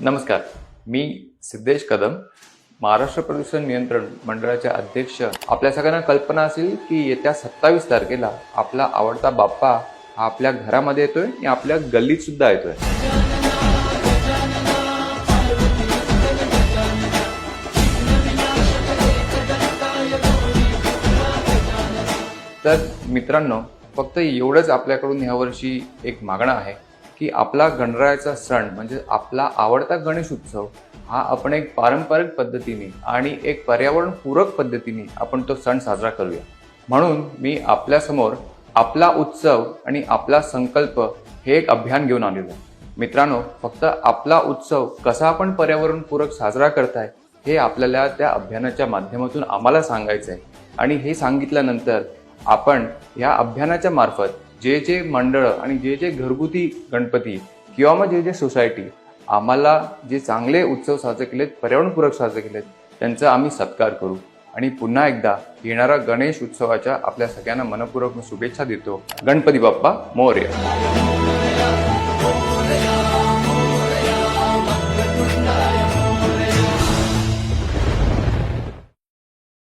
नमस्कार. मी सिद्धेश कदम महाराष्ट्र प्रदूषण नियंत्रण मंडळाचे अध्यक्ष. आपल्या सगळ्यांना कल्पना असेल की येत्या सत्तावीस तारखेला आपला आवडता बाप्पा हा आपल्या घरामध्ये येतोय आणि आपल्या गल्लीत सुद्धा येतोय. तर मित्रांनो फक्त एवढंच आपल्याकडून ह्यावर्षी एक मागणं आहे. की आपला गणरायाचा सण म्हणजे आपला आवडता गणेश उत्सव हा आपण एक पारंपरिक पद्धतीने आणि एक पर्यावरणपूरक पद्धतीने आपण तो सण साजरा करूया. म्हणून मी आपल्यासमोर आपला उत्सव आणि आपला संकल्प हे एक अभियान घेऊन आलेलो आहे. मित्रांनो फक्त आपला उत्सव कसा आपण पर्यावरणपूरक साजरा करताय हे आपल्याला त्या अभियानाच्या माध्यमातून आम्हाला सांगायचं आहे आणि हे सांगितल्यानंतर आपण या अभियानाच्या मार्फत जे जे मंडळं आणि जे जे घरगुती गणपती किंवा मग जे जे सोसायटी आम्हाला जे चांगले उत्सव साजरे केलेत पर्यावरणपूरक साजरे केलेत त्यांचा आम्ही सत्कार करू. आणि पुन्हा एकदा येणारा गणेश उत्सवाच्या आपल्या सगळ्यांना मनपूर्वक शुभेच्छा देतो. गणपती बाप्पा मौर्य.